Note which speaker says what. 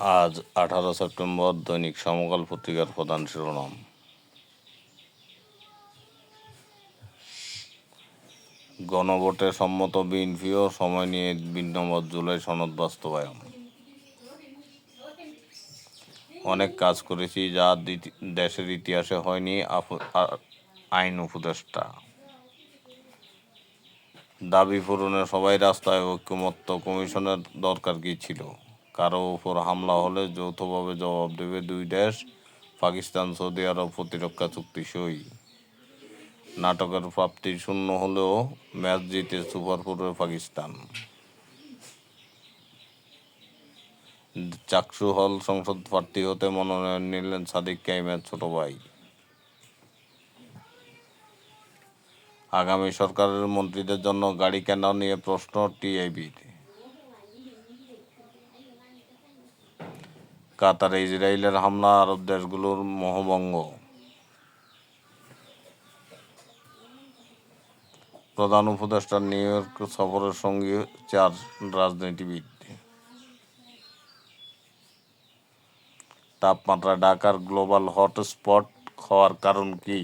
Speaker 1: আজ আঠারো সেপ্টেম্বর দৈনিক সমকাল পত্রিকার প্রধান শিরোনাম। গণভোটে সম্মত বিএনপিও সময় নিয়ে ভিন্নমত জুলাই সনদ বাস্তবায়ন। অনেক কাজ করেছি যা দেশের ইতিহাসে হয়নি আইন উপদেষ্টা। দাবি পূরণে সবাই রাস্তায় ঐক্যমত্য কমিশনের দরকার কি ছিল? কারও উপর হামলা হলে যৌথভাবে জবাব দেবে দুই দেশ, পাকিস্তান, সৌদি আরব প্রতিরক্ষা চুক্তি সই। নাটকের প্রাপ্তি শূন্য হলেও ম্যাচ জিতে সুপার করবে পাকিস্তান। চাকসু হল সংসদ প্রার্থী হতে মনোনয়ন নিলেন সাদিক কাইমের ছোট ভাই। আগামী সরকারের মন্ত্রীদের জন্য গাড়ি কেনা নিয়ে প্রশ্ন টিআইবির। কাতারে, ইসরায়েলের হামলা আরব দেশগুলোর মোহভঙ্গ। প্রধান উপদেষ্টা নিউ ইয়র্ক সফরের সঙ্গে চার রাজনীতিবিদ। তাপমাত্রা ঢাকার গ্লোবাল হটস্পট হওয়ার কারণ কি?